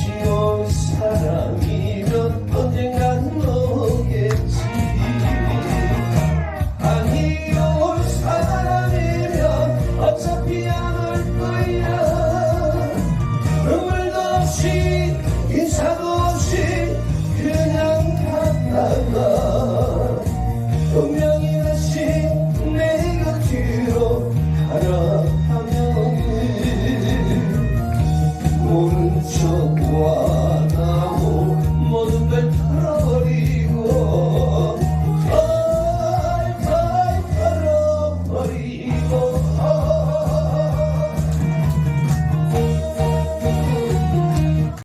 쉬운 사랑이면 언젠간 오겠지. 아니올 사람이면 어차피 안 올 거야. 눈물도 없이 인사도 없이 그냥 갔다가 오른쪽과